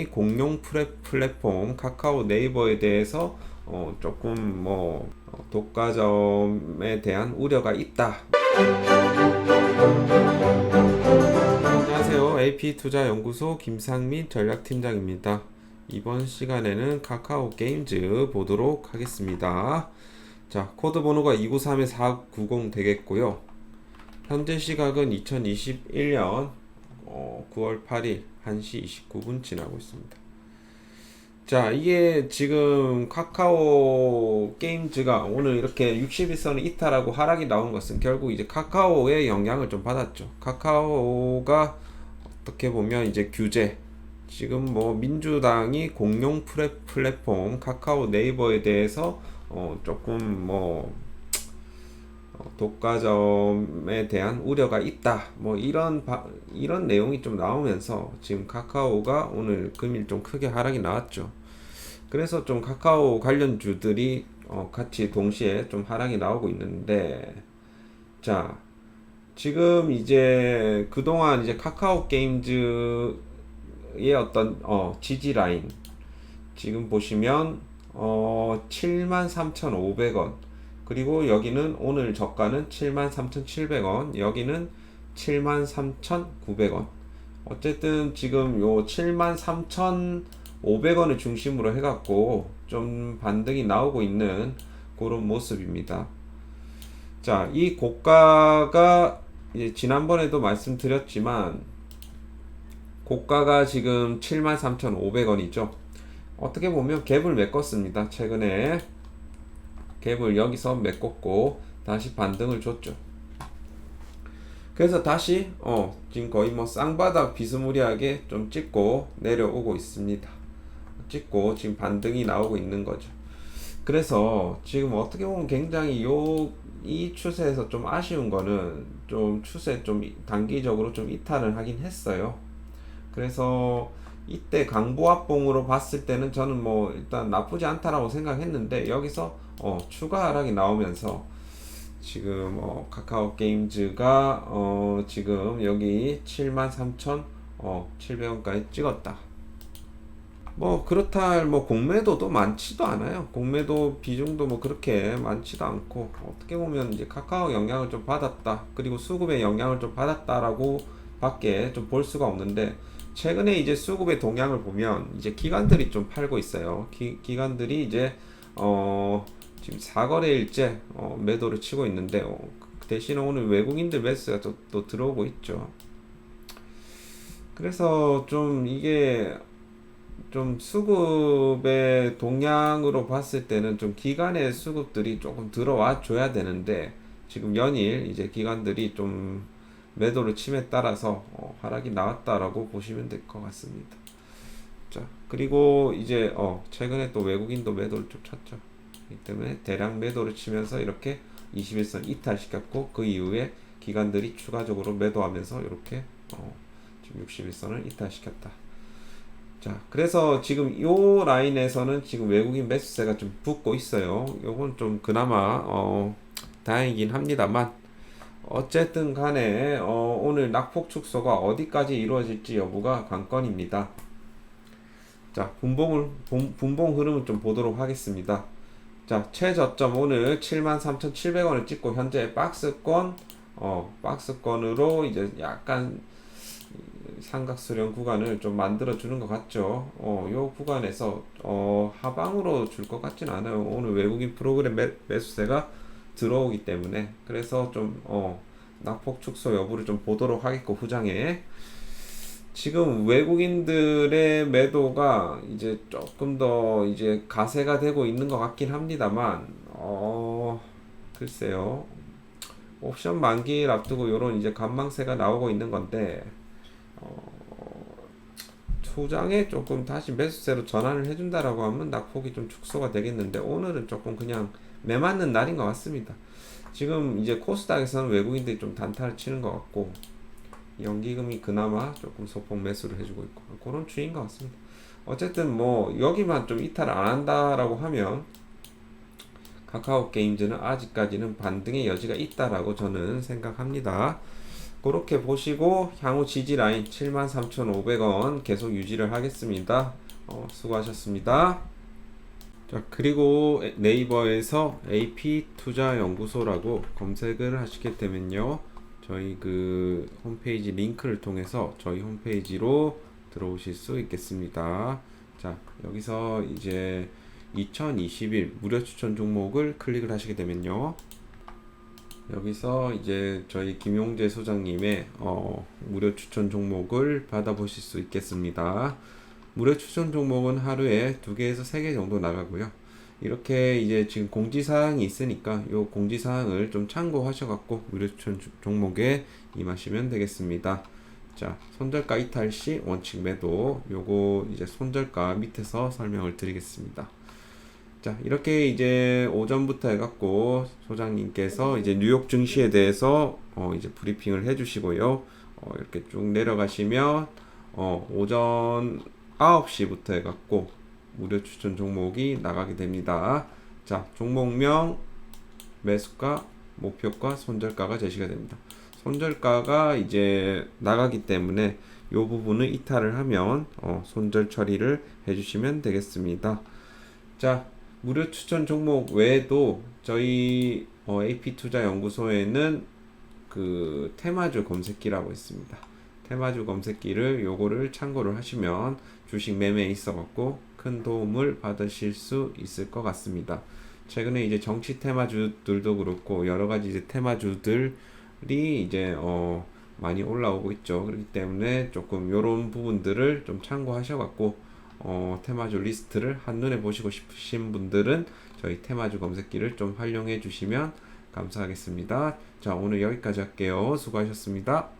이 공룡 플랫폼 카카오 네이버에 대해서 어, 조금 뭐 어, 독과점에 대한 우려가 있다. 안녕하세요. AP 투자 연구소 김상민 전략팀장입니다. 이번 시간에는 카카오 게임즈 보도록 하겠습니다. 자, 코드 번호가 293-490 되겠고요. 현재 시각은 2021년 어, 9월 8일 1시 29분 지나고 있습니다. 자, 이게 지금 카카오 게임즈가 오늘 이렇게 61선을 이탈하고 하락이 나온 것은 결국 이제 카카오의 영향을 좀 받았죠. 카카오가 어떻게 보면 이제 규제, 지금 뭐 민주당이 프레, 플랫폼 카카오 네이버에 대해서 어 조금 뭐 어, 독과점에 대한 우려가 있다. 뭐 이런 바, 이런 내용이 좀 나오면서 지금 카카오가 오늘 금일 좀 크게 하락이 나왔죠. 그래서 좀 카카오 관련주들이 어, 같이 동시에 좀 하락이 나오고 있는데 자 지금 이제 그동안 이제 카카오 게임즈의 어떤 어, 지지 라인 지금 보시면 어, 73,500원 그리고 여기는 오늘 저가는 73,700원 여기는 73,900원 어쨌든 지금 요 73,500원을 중심으로 해갖고 좀 반등이 나오고 있는 그런 모습입니다. 자, 이 고가가 이제 지난번에도 말씀드렸지만 고가가 지금 73,500원이죠. 어떻게 보면 갭을 메꿨습니다. 최근에 갭을 여기서 메꿨고 다시 반등을 줬죠. 그래서 다시 어 지금 거의 뭐 쌍바닥 비스무리하게 좀 찍고 내려오고 있습니다. 찍고 지금 반등이 나오고 있는 거죠. 그래서 지금 어떻게 보면 굉장히 요 이 추세에서 좀 아쉬운 거는 좀 추세 좀 단기적으로 좀 이탈을 하긴 했어요. 그래서 이때 강보합봉으로 봤을 때는 저는 뭐 일단 나쁘지 않다라고 생각했는데 여기서 어 추가 하락이 나오면서 지금 어 카카오 게임즈가 어 지금 여기 73,700원까지 찍었다. 뭐 그렇다 할 뭐 공매도도 많지도 않아요. 공매도 비중도 뭐 그렇게 많지도 않고 어떻게 보면 이제 카카오 영향을 좀 받았다. 그리고 수급의 영향을 좀 받았다라고 밖에 좀 볼 수가 없는데 최근에 이제 수급의 동향을 보면 이제 기관들이 좀 팔고 있어요. 기, 기관들이 이제 어 지금 4거래일째 어, 매도를 치고 있는데 어, 대신에 오늘 외국인들 매수가 또, 또 들어오고 있죠. 그래서 좀 이게 좀 수급의 동향으로 봤을 때는 좀 기관의 수급들이 조금 들어와 줘야 되는데 지금 연일 이제 기관들이 좀 매도를 침에 따라서 어, 하락이 나왔다라고 보시면 될 것 같습니다. 자 그리고 이제 어, 최근에 또 외국인도 매도를 좀 쳤죠. 이 때문에 대량 매도를 치면서 이렇게 21선 이탈시켰고 그 이후에 기관들이 추가적으로 매도하면서 이렇게 어, 지금 61선을 이탈시켰다. 자, 그래서 지금 요 라인에서는 지금 외국인 매수세가 좀 붙고 있어요. 요건 좀 그나마 어, 다행이긴 합니다만 어쨌든 간에 어, 오늘 낙폭 축소가 어디까지 이루어질지 여부가 관건입니다. 자, 분봉을 분, 분봉 흐름을 좀 보도록 하겠습니다. 자, 최저점 오늘 73,700원을 찍고 현재 박스권 어, 박스권으로 이제 약간 삼각수렴 구간을 좀 만들어 주는 것 같죠. 어, 요 구간에서 어, 하방으로 줄 것 같지는 않아요. 오늘 외국인 프로그램 매, 매수세가 들어오기 때문에 그래서 좀 어, 낙폭 축소 여부를 좀 보도록 하겠고 후장에. 지금 외국인들의 매도가 이제 조금 더 이제 가세가 되고 있는 것 같긴 합니다만 어 글쎄요. 옵션 만기를 앞두고 이런 이제 관망세가 나오고 있는 건데 어, 초장에 조금 다시 매수세로 전환을 해준다라고 하면 낙폭이 좀 축소가 되겠는데 오늘은 조금 그냥 매맞는 날인 것 같습니다. 지금 이제 코스닥에서는 외국인들이 좀 단타를 치는 것 같고 연기금이 그나마 조금 소폭 매수를 해주고 있고 그런 추이인 것 같습니다. 어쨌든 뭐 여기만 좀 이탈을 안 한다라고 하면 카카오 게임즈는 아직까지는 반등의 여지가 있다라고 저는 생각합니다. 그렇게 보시고 향후 지지 라인 73,500원 계속 유지를 하겠습니다. 어, 수고하셨습니다. 자, 그리고 네이버에서 AP 투자 연구소라고 검색을 하시게 되면요. 저희 그 홈페이지 링크를 통해서 저희 홈페이지로 들어오실 수 있겠습니다. 자, 여기서 이제 2021 무료 추천 종목을 클릭을 하시게 되면요. 여기서 이제 저희 김용재 소장님의 어, 무료 추천 종목을 받아보실 수 있겠습니다. 무료 추천 종목은 하루에 두 개에서 세 개 정도 나가고요. 이렇게 이제 지금 공지사항이 있으니까 요 공지사항을 좀 참고하셔갖고 무료 추천 주- 종목에 임하시면 되겠습니다. 자, 손절가 이탈 시 원칙 매도 요거 이제 손절가 밑에서 설명을 드리겠습니다. 자, 이렇게 이제 오전부터 해갖고 소장님께서 이제 뉴욕 증시에 대해서 어 이제 브리핑을 해주시고요. 어 이렇게 쭉 내려가시면 어 오전 9시부터 해갖고 무료 추천 종목이 나가게 됩니다. 자, 종목명, 매수가, 목표가, 손절가가 제시가 됩니다. 손절가가 이제 나가기 때문에 이 부분을 이탈을 하면 어 손절 처리를 해주시면 되겠습니다. 자, 무료 추천 종목 외에도 저희 어, AP 투자 연구소에는 그 테마주 검색기라고 있습니다. 테마주 검색기를 요거를 참고를 하시면 주식 매매에 있어 갖고 큰 도움을 받으실 수 있을 것 같습니다. 최근에 이제 정치 테마주들도 그렇고 여러 가지 이제 테마주들이 이제 어 많이 올라오고 있죠. 그렇기 때문에 조금 요런 부분들을 좀 참고하셔 갖고 어, 테마주 리스트를 한눈에 보시고 싶으신 분들은 저희 테마주 검색기를 좀 활용해 주시면 감사하겠습니다. 자, 오늘 여기까지 할게요. 수고하셨습니다.